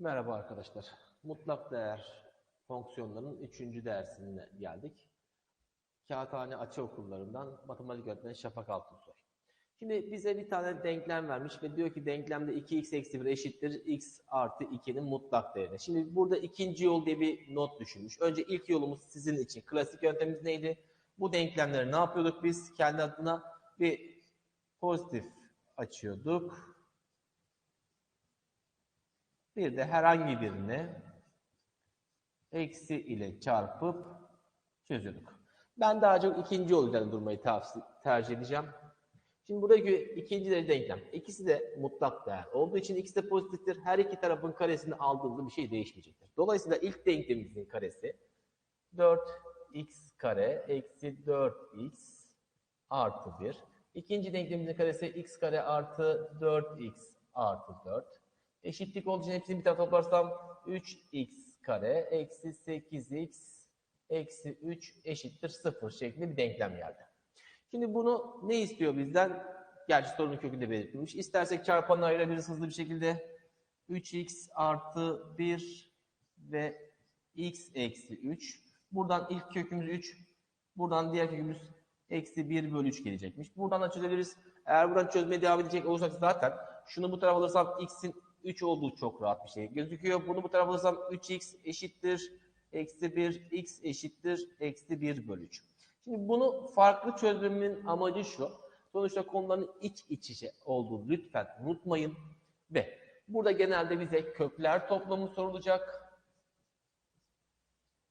Merhaba arkadaşlar. Mutlak değer fonksiyonlarının üçüncü dersine geldik. Kağıthane Açı Okullarından matematik öğretmeni Şafak Altınsoy. Şimdi bize bir tane denklem vermiş ve diyor ki denklemde 2x eksi 1 eşittir x artı 2'nin mutlak değeri. Şimdi burada ikinci yol diye bir not düşünmüş. Önce ilk yolumuz sizin için. Klasik yöntemimiz neydi? Bu denklemleri ne yapıyorduk biz? Kendi adına bir pozitif açıyorduk. Bir de herhangi birine eksi ile çarpıp çözüyorduk. Ben daha çok ikinci yol üzerinde durmayı tercih edeceğim. Şimdi buradaki ikinci derece denklem. İkisi de mutlak değer olduğu için ikisi de pozitiftir. Her iki tarafın karesini aldığımızda bir şey değişmeyecektir. Dolayısıyla ilk denklemimizin karesi 4x kare eksi 4x artı 1. İkinci denklemimizin karesi x kare artı 4x artı 4. Eşitlik olduğu için hepsini bir tarafa toplarsam 3x kare eksi 8x eksi 3 eşittir 0 şeklinde bir denklem geldi. Şimdi bunu ne istiyor bizden? Gerçi sorunun kökünde belirtilmiş. İstersek çarpanı ayırabiliriz hızlı bir şekilde. 3x artı 1 ve x eksi 3. Buradan ilk kökümüz 3. Buradan diğer kökümüz eksi 1 bölü 3 gelecekmiş. Buradan da çözebiliriz. Eğer buradan çözmeye devam edecek olursak zaten şunu bu tarafa alırsam x'in 3 olduğu çok rahat bir şey gözüküyor. Bunu bu tarafa alırsam 3x eşittir. Eksi 1 x eşittir. Eksi 1 bölü 3. Şimdi bunu farklı çözümün amacı şu. Sonuçta konuların iç iç içe olduğu lütfen unutmayın. Ve burada genelde bize kökler toplamı sorulacak.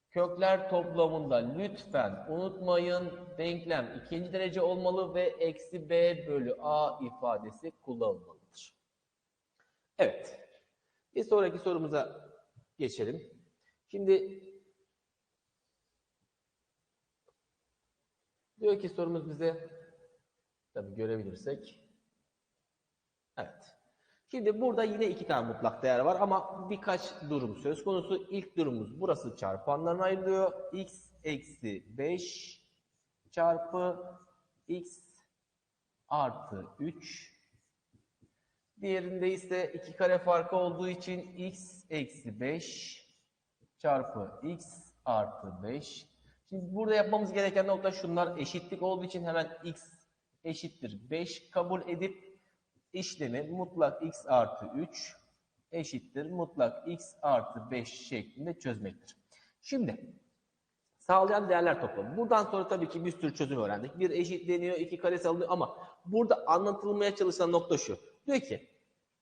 Kökler toplamında lütfen unutmayın denklem ikinci derece olmalı ve eksi b bölü a ifadesi kullanılmalıdır. Evet. Bir sonraki sorumuza geçelim. Şimdi diyor ki sorumuz bize tabii görebilirsek. Evet. Şimdi burada yine iki tane mutlak değer var ama birkaç durum söz konusu. İlk durumumuz burası çarpanlarına ayrılıyor. x eksi 5 çarpı x artı 3 Diğerinde ise iki kare farkı olduğu için x eksi 5 çarpı x artı 5. Şimdi burada yapmamız gereken nokta şunlar. Eşitlik olduğu için hemen x eşittir 5 kabul edip işlemi mutlak x artı 3 eşittir mutlak x artı 5 şeklinde çözmektir. Şimdi sağlayan değerler toplamı. Buradan sonra tabii ki bir sürü çözüm öğrendik. Bir eşitleniyor, iki karesi alınıyor ama burada anlatılmaya çalışılan nokta şu. Diyor ki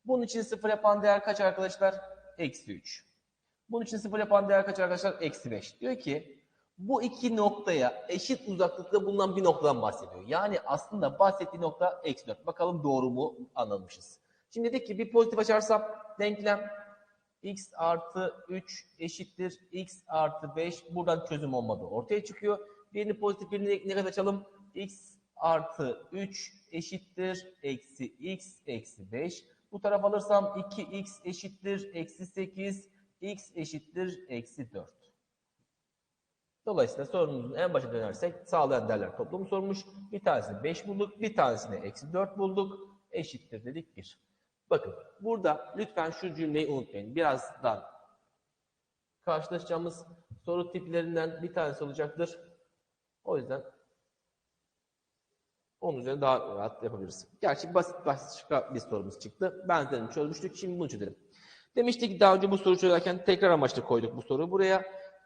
bunun için sıfır yapan değer kaç arkadaşlar? Eksi 3. Bunun için sıfır yapan değer kaç arkadaşlar? Eksi 5. Diyor ki bu iki noktaya eşit uzaklıkta bulunan bir noktadan bahsediyor. Yani aslında bahsettiği nokta eksi 4. Bakalım doğru mu anlamışız. Şimdi dedik ki bir pozitif açarsam denklem x artı 3 eşittir x artı 5. Buradan çözüm olmadı. Ortaya çıkıyor. Birini pozitif birini negatif açalım. x artı 3 eşittir eksi x eksi 5. Bu taraf alırsam 2x eşittir eksi 8, x eşittir eksi 4. Dolayısıyla sorunumuzun en başa dönersek sağlayan değerler toplamı sormuş. Bir tanesini 5 bulduk, bir tanesini eksi 4 bulduk. Eşittir dedik 1. Bakın burada lütfen şu cümleyi unutmayın. Birazdan karşılaşacağımız soru tiplerinden bir tanesi olacaktır. O yüzden onun üzerine daha rahat yapabiliriz. Gerçi basit başka bir sorumuz çıktı. Benzerini çözmüştük. Şimdi bunu çözelim. Demiştik ki daha önce bu soruyu çözerken tekrar amaçlı koyduk bu soruyu buraya.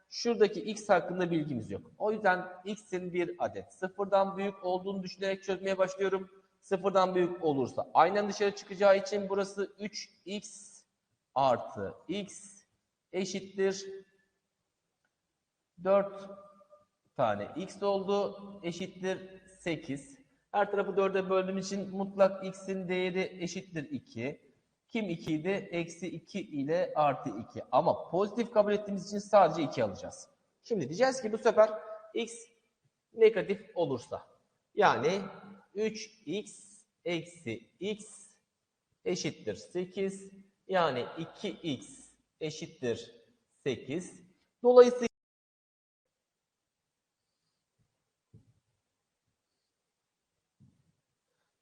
Şuradaki x hakkında bilgimiz yok. O yüzden x'in bir adet sıfırdan büyük olduğunu düşünerek çözmeye başlıyorum. Sıfırdan büyük olursa aynen dışarı çıkacağı için burası 3x artı x eşittir 4 tane x oldu eşittir 8. Her tarafı 4'e böldüğüm için mutlak x'in değeri eşittir 2. Kim 2 idi? Eksi 2 ile artı 2. Ama pozitif kabul ettiğimiz için sadece 2 alacağız. Şimdi diyeceğiz ki bu sefer x negatif olursa. Yani 3x eksi x eşittir 8. Yani 2x eşittir 8. Dolayısıyla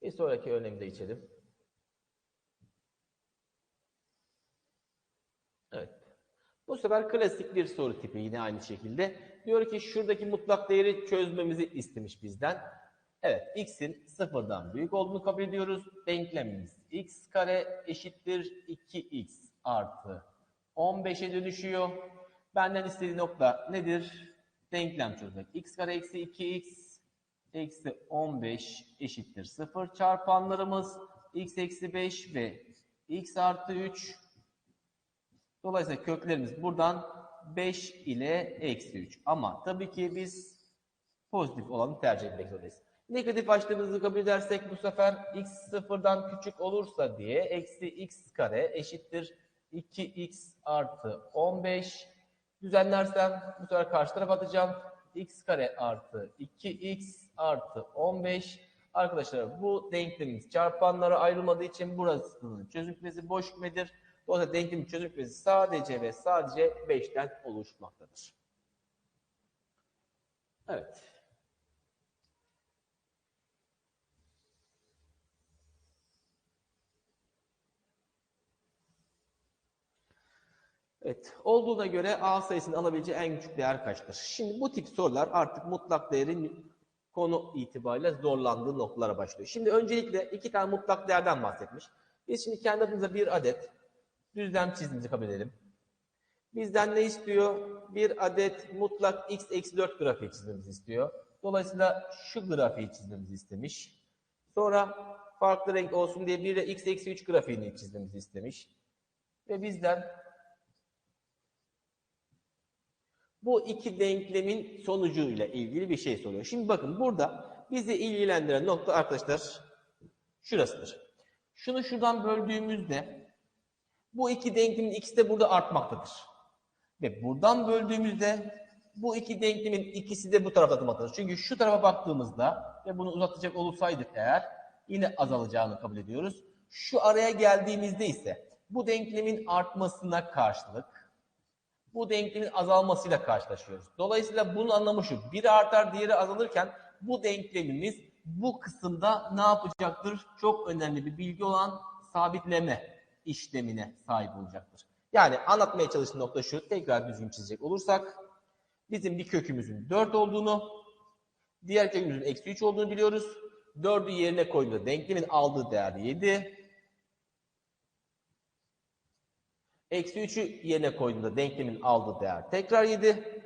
Bir sonraki örneğimize geçelim. Bu sefer klasik bir soru tipi yine aynı şekilde. Diyor ki şuradaki mutlak değeri çözmemizi istemiş bizden. Evet, x'in sıfırdan büyük olduğunu kabul ediyoruz. Denklemimiz x kare eşittir 2x artı 15'e dönüşüyor. Benden istediği nokta nedir? Denklem çözmek. x kare eksi 2x eksi 15 eşittir 0 çarpanlarımız x eksi 5 ve x artı 3 Dolayısıyla köklerimiz buradan 5 ile eksi 3. Ama tabii ki biz pozitif olanı tercih etmek zorundayız. Negatif açtığımızı kabul edersek bu sefer x sıfırdan küçük olursa diye eksi x kare eşittir 2x artı 15. Düzenlersem bu sefer karşı tarafa atacağım. X kare artı 2x artı 15. Arkadaşlar bu denklemimiz çarpanlara ayrılmadığı için burasının çözüm kümesi boş kümedir. Dolayısıyla denklemin çözüm kümesi sadece ve sadece 5'ten oluşmaktadır. Evet. Evet, olduğuna göre A sayısının alabileceği en küçük değer kaçtır? Şimdi bu tip sorular artık mutlak değerin konu itibariyle zorlandığı noktalara başlıyor. Şimdi öncelikle iki tane mutlak değerden bahsetmiş. Biz şimdi kendi adımıza bir adet düzlem çizdiğimizi kabul edelim. Bizden ne istiyor? Bir adet mutlak x eksi 4 grafiği çizmemizi istiyor. Dolayısıyla şu grafiği çizmemizi istemiş. Sonra farklı renk olsun diye bir de x eksi 3 grafiğini çizmemizi istemiş. Ve bizden bu iki denklemin sonucuyla ilgili bir şey soruyor. Şimdi bakın burada bizi ilgilendiren nokta arkadaşlar şurasıdır. Şunu şuradan böldüğümüzde bu iki denklemin ikisi de burada artmaktadır. Ve buradan böldüğümüzde bu iki denklemin ikisi de bu tarafa atmaktadır. Çünkü şu tarafa baktığımızda ve bunu uzatacak olursaydık eğer yine azalacağını kabul ediyoruz. Şu araya geldiğimizde ise bu denklemin artmasına karşılık bu denklemin azalmasıyla karşılaşıyoruz. Dolayısıyla bunun anlamı şu. Biri artar diğeri azalırken bu denklemimiz bu kısımda ne yapacaktır? Çok önemli bir bilgi olan sabitleme işlemine sahip olacaktır. Yani anlatmaya çalıştığım nokta şu. Tekrar düzgün çizecek olursak bizim bir kökümüzün 4 olduğunu, diğer kökümüzün eksi 3 olduğunu biliyoruz. 4'ü yerine koyduğunda denklemin aldığı değer 7. Eksi 3'ü yerine koyduğunda denklemin aldığı değer tekrar 7.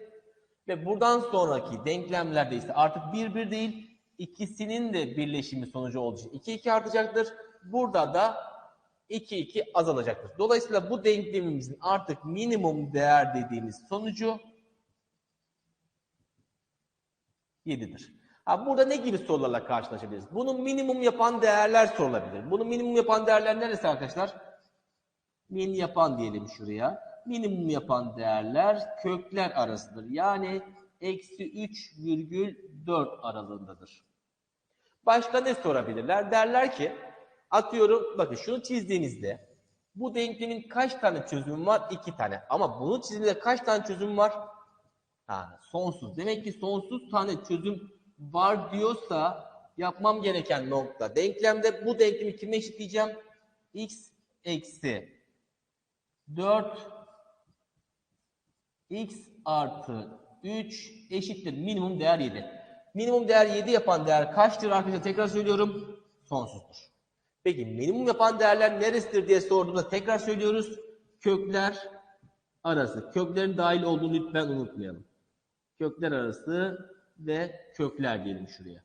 Ve buradan sonraki denklemlerde ise artık 1 1 değil ikisinin de birleşimi sonucu olduğu için 2 2 artacaktır. Burada da 2 2 azalacaktır. Dolayısıyla bu denklemimizin artık minimum değer dediğimiz sonucu 7'dir. Ha, burada ne gibi sorularla karşılaşabiliriz? Bunu minimum yapan değerler sorulabilir. Bunu minimum yapan değerler neresi arkadaşlar? Min yapan diyelim şuraya. Minimum yapan değerler kökler arasıdır. Yani eksi 3,4 aralığındadır. Başka ne sorabilirler? Derler ki atıyorum bakın şunu çizdiğinizde bu denklemin kaç tane çözümü var? İki tane. Ama bunu çizdiğinde kaç tane çözüm var? Ha, sonsuz. Demek ki sonsuz tane çözüm var diyorsa yapmam gereken nokta denklemde bu denklemi kime eşitleyeceğim? x eksi 4 x artı 3 eşittir minimum değer 7. Minimum değer 7 yapan değer kaçtır arkadaşlar? Tekrar söylüyorum. Sonsuzdur. Peki minimum yapan değerler neresidir diye sorduğumda tekrar söylüyoruz. Kökler arası. Köklerin dahil olduğunu lütfen unutmayalım. Kökler arası ve kökler diyelim şuraya.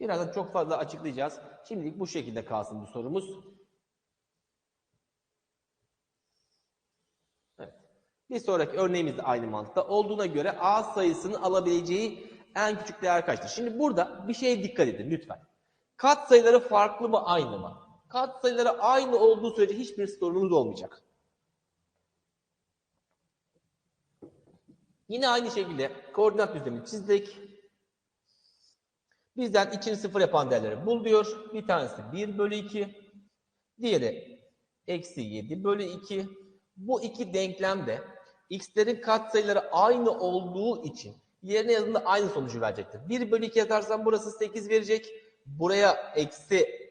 Birazdan çok fazla açıklayacağız. Şimdilik bu şekilde kalsın bu sorumuz. Bir sonraki örneğimiz de aynı mantıkta. Olduğuna göre A sayısının alabileceği en küçük değer kaçtır? Şimdi burada bir şeye dikkat edin lütfen. Kat sayıları farklı mı aynı mı? Kat sayıları aynı olduğu sürece hiçbir sorunumuz olmayacak. Yine aynı şekilde koordinat düzlemi çizdik. Bizden içini sıfır yapan değerleri bul diyor. Bir tanesi 1 bölü 2. Diğeri eksi 7 bölü 2. Bu iki denklemde x'lerin katsayıları aynı olduğu için yerine yazında aynı sonucu verecektir. 1 bölü 2 yazarsam burası 8 verecek. Buraya eksi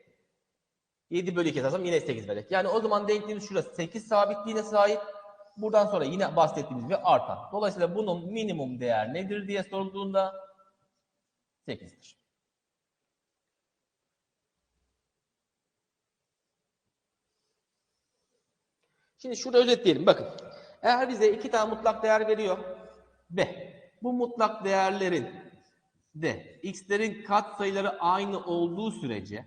7 bölü 2 yazarsam yine 8 verecek. Yani o zaman denkliğimiz şurası 8 sabitliğine sahip. Buradan sonra yine bahsettiğimiz gibi artan. Dolayısıyla bunun minimum değer nedir diye sorulduğunda 8'dir. Şimdi şurada özetleyelim. Bakın. Eğer bize iki tane mutlak değer veriyor ve bu mutlak değerlerin de x'lerin katsayıları aynı olduğu sürece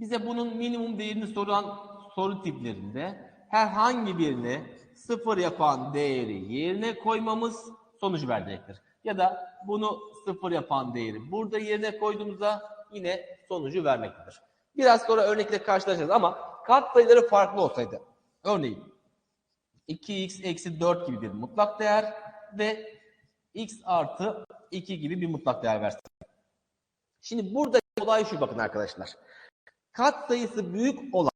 bize bunun minimum değerini soran soru tiplerinde herhangi birini sıfır yapan değeri yerine koymamız sonuç verecektir. Ya da bunu sıfır yapan değeri burada yerine koyduğumuzda yine sonucu vermektedir. Biraz sonra örnekle karşılaşacağız ama katsayıları farklı olsaydı örneğin 2x eksi 4 gibi bir mutlak değer ve x artı 2 gibi bir mutlak değer versin. Şimdi burada olay şu bakın arkadaşlar. Kat sayısı büyük olan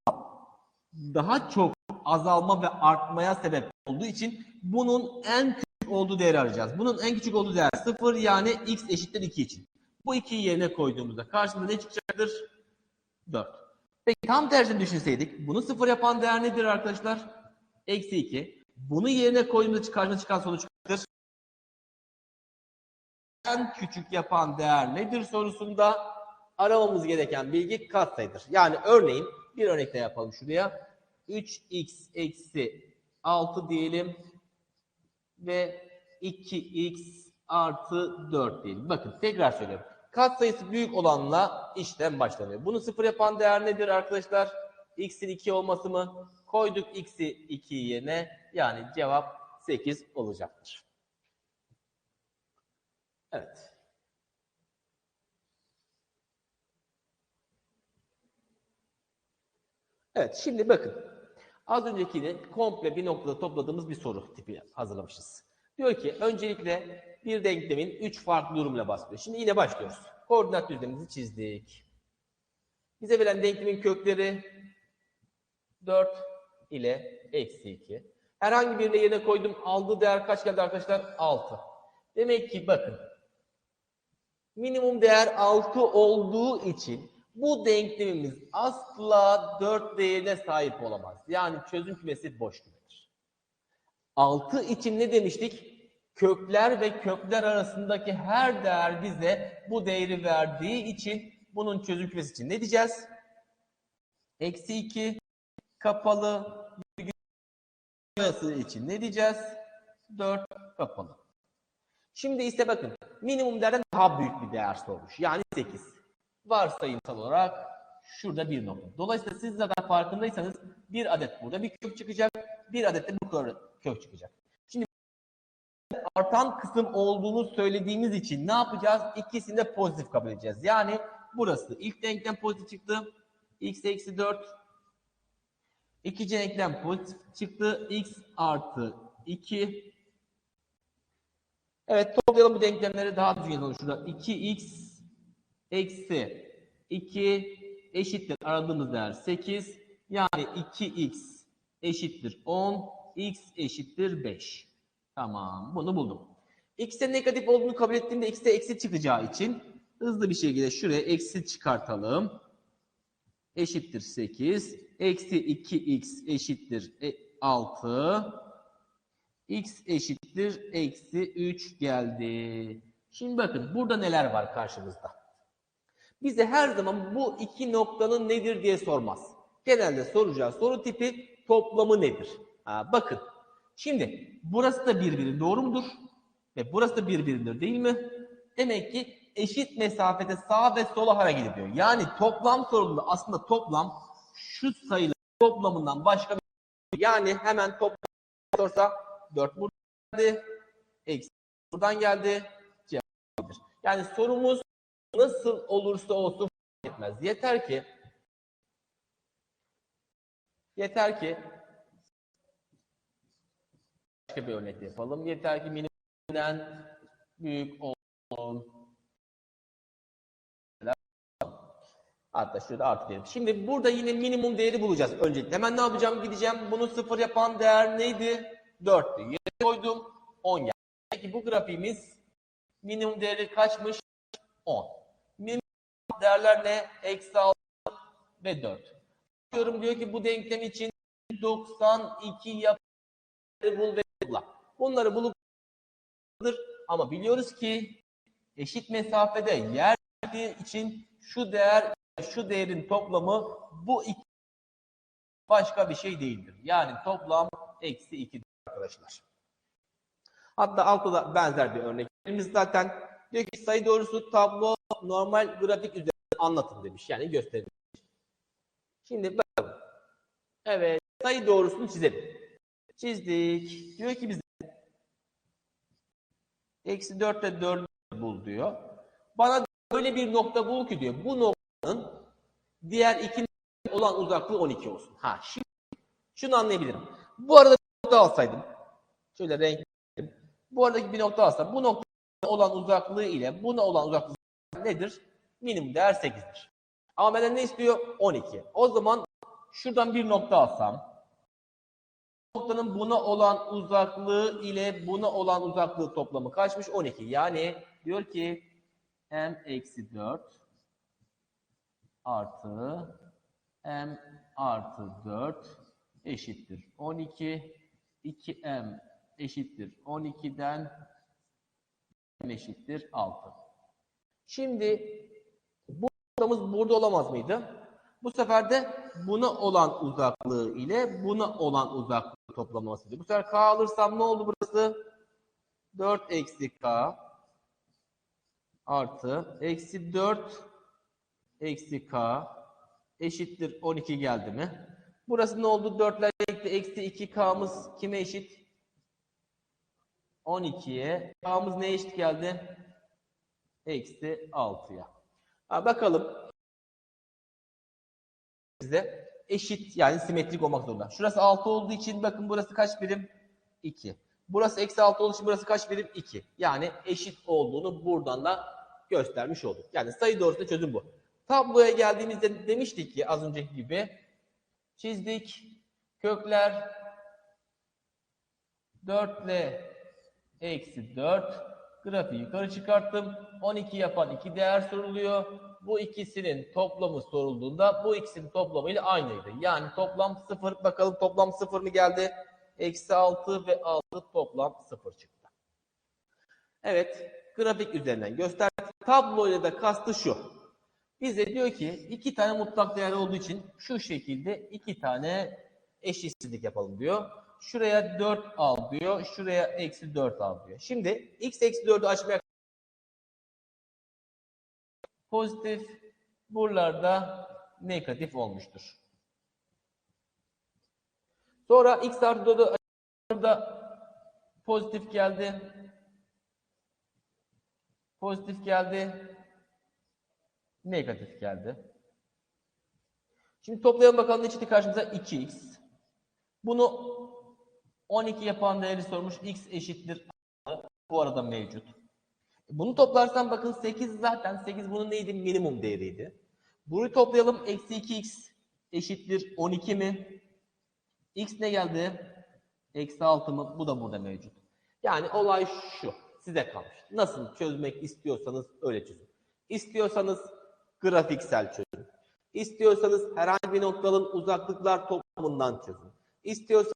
daha çok azalma ve artmaya sebep olduğu için bunun en küçük olduğu değeri arayacağız. Bunun en küçük olduğu değer 0 yani x eşittir 2 için. Bu 2'yi yerine koyduğumuzda karşımıza ne çıkacaktır? 4. Peki tam tersini düşünseydik. Bunu 0 yapan değer nedir arkadaşlar? Eksi 2. Bunu yerine koyduğumuzda karşımıza çıkan sonuç kaçtır? En küçük yapan değer nedir sorusunda aramamız gereken bilgi katsayıdır. Yani örneğin bir örnek de yapalım şuraya. 3x eksi 6 diyelim ve 2x artı 4 diyelim. Bakın tekrar söylüyorum. Katsayısı büyük olanla işlem başlanıyor. Bunu sıfır yapan değer nedir arkadaşlar? x'in 2 olması mı? Koyduk x'i 2 yerine yani cevap 8 olacaktır. Evet. Evet şimdi bakın. Az öncekini komple bir noktada topladığımız bir soru tipi hazırlamışız. Diyor ki öncelikle bir denklemin 3 farklı durumuyla bahsediyor. Şimdi yine başlıyoruz. Koordinat düzlemimizi çizdik. Bize verilen denklemin kökleri 4 ile eksi 2. Herhangi birine yerine koydum. Aldığı değer kaç geldi arkadaşlar? 6. Demek ki bakın. Minimum değer 6 olduğu için bu denklemimiz asla 4 değerine sahip olamaz. Yani çözüm kümesi boş kümedir. 6 için ne demiştik? Kökler ve kökler arasındaki her değer bize bu değeri verdiği için bunun çözüm kümesi için ne diyeceğiz? Eksi 2 kapalı virgül için ne diyeceğiz? 4 kapalı. Şimdi ise bakın minimum değerden daha büyük bir değer sormuş. Yani 8. Varsayımsal olarak şurada bir nokta. Dolayısıyla siz zaten farkındaysanız bir adet burada bir kök çıkacak. Bir adet de bu kök çıkacak. Artan kısım olduğunu söylediğimiz için ne yapacağız? İkisini de pozitif kabul edeceğiz. Yani burası ilk denklem pozitif çıktı. x eksi 4. İkinci denklem pozitif çıktı. x artı 2. Evet toplayalım bu denklemleri daha düzgün olur. Şurada 2x eksi 2 eşittir aradığımız değer 8. Yani 2x eşittir 10. x eşittir 5. Tamam bunu buldum. x'e negatif olduğunu kabul ettiğimde x'e eksi çıkacağı için hızlı bir şekilde şuraya eksi çıkartalım. Eşittir 8. Eksi 2x eşittir 6. x eşittir eksi 3 geldi. Şimdi bakın burada neler var karşımızda. Bize her zaman bu iki noktanın nedir diye sormaz. Genelde soracağı soru tipi toplamı nedir? Ha, bakın şimdi burası da birbiri doğru mudur? Ve burası da birbiridir değil mi? Demek ki eşit mesafede sağa ve sola hareket ediyor. Yani toplam sorulunda aslında toplam şu sayıların toplamından başka bir yani hemen toplam sorsa 4 buradan geldi. Eksi buradan geldi. Cevap Yani sorumuz nasıl olursa olsun etmez. Yeter ki yeter ki başka bir örnek yapalım. Yeter ki minimumden büyük olsun. Hatta şurada artı diyelim. Şimdi burada yine minimum değeri bulacağız öncelikle. Hemen ne yapacağım? Gideceğim. Bunu sıfır yapan değer neydi? 4'tü. Yere koydum. 10 geldi. Peki bu grafiğimiz minimum değeri kaçmış? 10. Minimum değerler ne? Eksi 6 ve 4. Diyorum diyor ki bu denklem için 92 yapı bul ve. Bunları bulup ama biliyoruz ki eşit mesafede yer için şu değer şu değerin toplamı bu iki başka bir şey değildir. Yani toplam eksi 2 arkadaşlar. Hatta altta da benzer bir örneklerimiz zaten diyor ki sayı doğrusu tablo normal grafik üzerinde anlatın demiş. Yani gösterin. Şimdi bakalım. Evet sayı doğrusunu çizelim. Çizdik. Diyor ki bize eksi 4 ile 4'ü bul diyor. Bana böyle bir nokta bul ki diyor. Bu noktanın diğer iki olan uzaklığı 12 olsun. Ha şimdi şunu anlayabilirim. Bu arada bir nokta alsaydım. Şöyle renk Bu aradaki bir nokta alsam. Bu nokta olan uzaklığı ile buna olan uzaklığı nedir? Minimum değer 8'dir. Ama benden ne istiyor? 12. O zaman şuradan bir nokta alsam. Noktanın buna olan uzaklığı ile buna olan uzaklığı toplamı kaçmış? 12. Yani diyor ki m eksi 4 artı m artı 4 eşittir 12. 2m eşittir 12'den m eşittir 6. Şimdi bu noktamız burada olamaz mıydı? Bu sefer de buna olan uzaklığı ile buna olan uzaklığı toplamasıydı. Bu sefer k alırsam ne oldu burası? 4 eksi k artı eksi 4 eksi k eşittir 12 geldi mi? Burası ne oldu? 4 ile birlikte eksi 2k'mız kime eşit? 12'ye. K'mız ne eşit geldi? Eksi 6'ya. Ha, bakalım. Bize eşit yani simetrik olmak zorunda. Şurası 6 olduğu için bakın burası kaç birim? 2. Burası eksi 6 olduğu için burası kaç birim? 2. Yani eşit olduğunu buradan da göstermiş olduk. Yani sayı doğrusunda çözüm bu. Tabloya geldiğimizde demiştik ki az önceki gibi çizdik. Kökler 4 ile eksi 4. Grafiği yukarı çıkarttım. 12 yapan iki değer soruluyor. Bu ikisinin toplamı sorulduğunda bu ikisinin toplamıyla aynıydı. Yani toplam 0. Bakalım toplam 0 mı geldi? Eksi 6 ve 6 toplam 0 çıktı. Evet. Grafik üzerinden gösterdik. Tabloyla da kastı şu. Bize diyor ki iki tane mutlak değer olduğu için şu şekilde iki tane eşitsizlik yapalım diyor. Şuraya 4 al diyor. Şuraya eksi 4 al diyor. Şimdi x eksi 4'ü açmaya pozitif buralarda negatif olmuştur. Sonra x artı 4'ü burada pozitif geldi. Pozitif geldi. Negatif geldi. Şimdi toplayalım bakalım ne çıktı karşımıza 2x. Bunu 12 yapan değeri sormuş. X eşittir. Bu arada mevcut. Bunu toplarsan bakın 8 zaten 8 bunun neydi? Minimum değeriydi. Bunu toplayalım. Eksi 2x eşittir 12 mi? X ne geldi? Eksi 6 mı? Bu da burada mevcut. Yani olay şu. Size kalmış. Nasıl çözmek istiyorsanız öyle çözün. İstiyorsanız grafiksel çözün. İstiyorsanız herhangi bir noktanın uzaklıklar toplamından çözün. İstiyorsanız